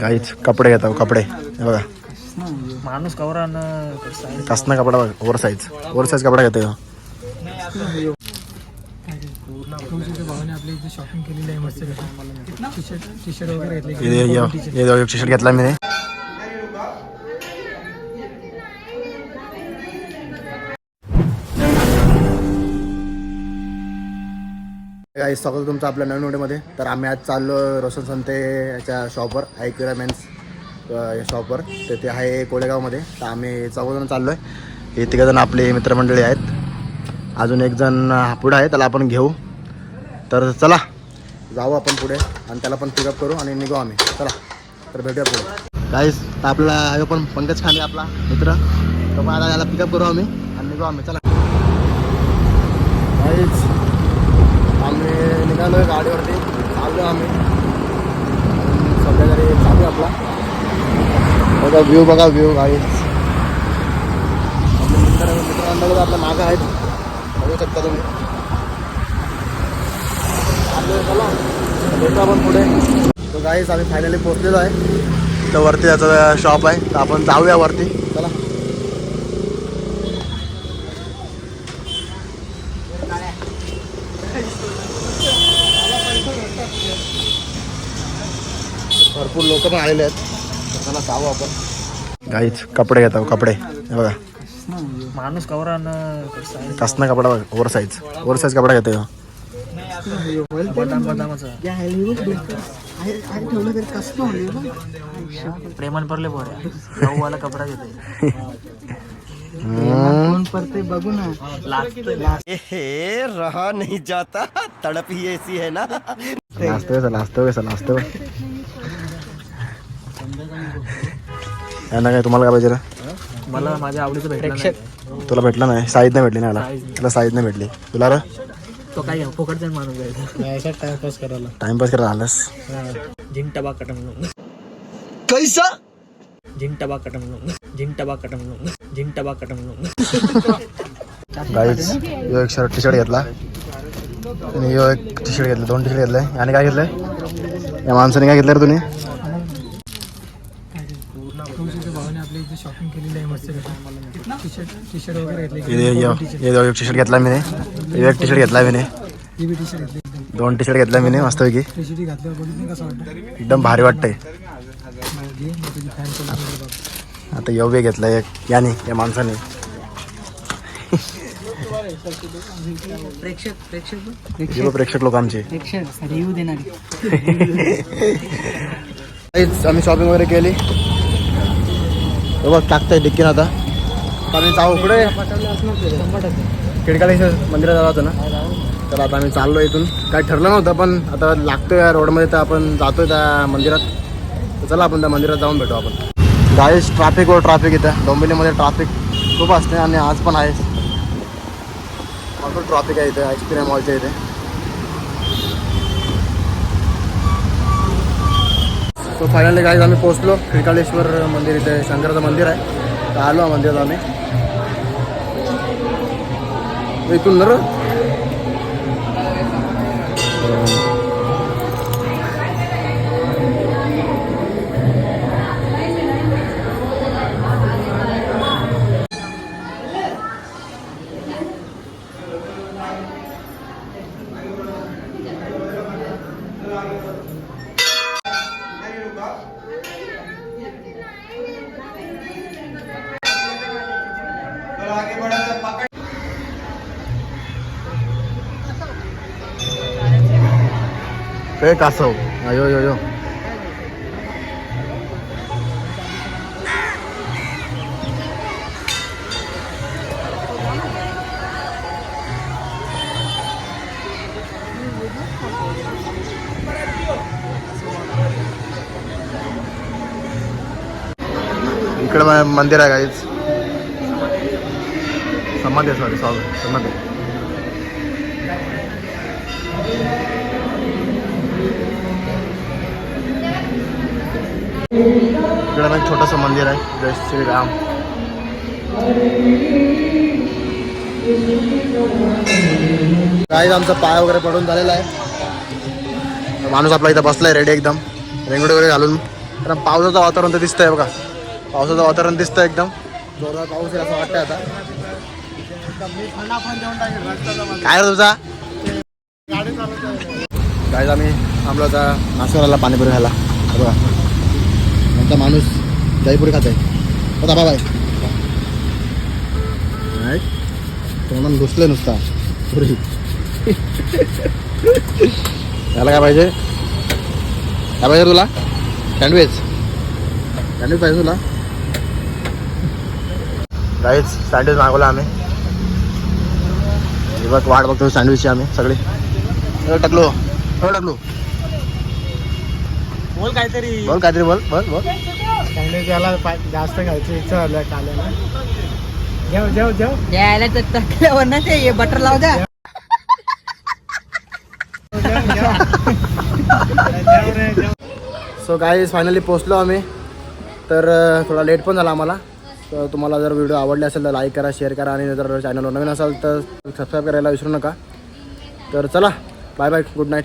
गाईच कपडे घेतो कपडे हे बघा माणूस कवरान कसना कपडा बघा ओव्हर साईज ओव्हर साईज कपडा घेतो ह्यो. तुळशीच्या भावाने आपल्या काही स्वागत तुमचं आपल्या नवीन व्हिडिओमध्ये तर आम्ही आज चाललो रोशन संते याच्या शॉपवर आयक्युरा मेन्स या शॉपवर तर ते आहे कोळेगावमध्ये. तर आम्ही चौघजण चाललो आहे हे तिघजण आपले मित्रमंडळी आहेत. अजून एक जण पुढे आहे त्याला आपण घेऊ. तर चला जाऊ आपण पुढे आणि त्याला पण पिकअप करू आणि निघू आम्ही. चला तर भेटूया पुढे. काहीच आपला आहे पण पंकज खांडे आपला मित्र. तर मग आता याला पिकअप करू आम्ही आणि निघू आम्ही. चला. काहीच निघालो आहे गाडीवरती. आलो आम्ही. सध्या तरी चालू आपला. बघा व्ह्यू बघा व्ह्यू गाडी मित्र मित्रमंडळ आपल्या मागं आहेत. बघू शकता तुम्ही. आलो चला. भेटू आपण पुढे. तो गाईस आम्ही फायनली पोहोचलेलो आहे. तर वरती त्याचं शॉप आहे. तर आपण जाऊया वरती चला भरपूर लोक पण आलेले आहेत. आपण. गाईच कपडे घेतो कपडे. हे बघा. माणूस कवरान कसना कपडा बघा ओव्हर साईज ओव्हर साईज कपडा घेतो ह्यो. बदाम बदामाचा. प्रेमान परले पोऱ्या वाला कपडा घेते हम्म. पडते बघू ना हे रहा नहीं जाता. तड़प ही ऐसी है ना. नाचतो कसं नाचतो कसं नाचतो यांना काय तुम्हाला काय पाहिजे रे? मला माझ्या आवडीचं भेटलं तुला भेटलं नाही? साईज नाही भेटली ना याला? तुला साईज नाही भेटली. तुला रे? तो काय फुकटचा माणूस जायचा टाइमपास करायला. टाइमपास करायला आलास? जिंग टबा कटम कैसा? जिंग टबा कटम जिंग टबा कटम जिंग टबा कटम गाईच यो एक शर्ट टी शर्ट घेतला. आणि यो एक टी शर्ट घेतलं. दोन टी शर्ट घेतले. आणि काय घेतलंय? या माणसाने काय घेतलं रे तुम्ही भावाने आपल्या इथे शॉपिंग केलेली आहे मस्त टी शर्ट टी शर्ट वगैरे घेतले एक टी शर्ट घेतला मी एक टी शर्ट घेतला मी ही बी टी शर्ट घेतली दोन टी शर्ट घेतला मी मस्तपैकी टी शर्ट घातल्यावर बघितलं कसं वाटतं? एकदम भारी वाटतंय. आता यो बी घेतला एक याने या माणसाने. प्रेक्षक प्रेक्षक लोक आमचे. प्रेक्षक रिव्ह्यू देणारी. काहीच आम्ही शॉपिंग वगैरे केली. बघ टाकतंय डिक्कीन आता. आम्ही जाऊ पुढे. खिडकालेश्वर मंदिरात जायचं ना. तर आता आम्ही चाललो इथून. काय ठरलं नव्हतं पण आता लागतोय या रोडमध्ये तर आपण जातोय त्या मंदिरात. तर चला आपण त्या मंदिरात जाऊन भेटू आपण. गाईस ट्रॅफिकवर ट्रॅफिक इथं. डोंबिवलीमध्ये ट्रॅफिक खूप असते आणि आज पण आहे भरपूर ट्रॅफिक आहे इथे आईस्क्रीम मॉलच्या इथे. सो फायनली गाईज आम्ही पोहोचलो श्रीकाळेश्वर मंदिर इथे शंकराचं मंदिर आहे तर आलो मंदिरात आम्ही इथून नर पे कासव. यो यो यो इकडे मंदिर आहे काहीच समाधी सॉरी सॉरी समाधी. इकडे पण छोटंसं मंदिर आहे. जय श्रीराम. काही आमचा पाय वगैरे पडून झालेला आहे. माणूस आपला इथं बसलाय रेडी एकदम. रेंगुडे वगैरे घालून. कारण पावसाचं वातावरण तर दिसतंय बघा. पावसाचं वातावरण दिसतंय एकदम. जोरदार पाऊस आहे असं वाटतंय आता. काय तुझा? काय आम्ही थांबलो आता नाशिकला पाणीपुरी खायला. बघा. आमचा माणूस दहीपुरी खात आहे होता बाय तोंडात घुसलं नुसता पुरी त्याला काय पाहिजे काय पाहिजे तुला सँडविच सँडविच पाहिजे तुला गाईच सँडविच मागवला आम्ही बघ वाट बघतो सँडविचची आम्ही सगळे टाकलो टाकलो बोल काहीतरी. बोल काहीतरी बोल बोल बोल. सँडविच याला पा- जास्त खायची इच्छा झाली खाल्याला जेव जेव जेव. यायला तर टाकल्यावर ना ते बटर लाव द्या. सो गाईज फायनली पोचलो आम्ही. तर थोडा लेट पण झाला आम्हाला. तर तुम्हाला जर व्हिडिओ आवडले असेल तर लाईक करा शेअर करा आणि जर चॅनलवर नवीन असाल तर सबस्क्राईब करायला विसरू नका. तर चला बाय बाय गुड नाईट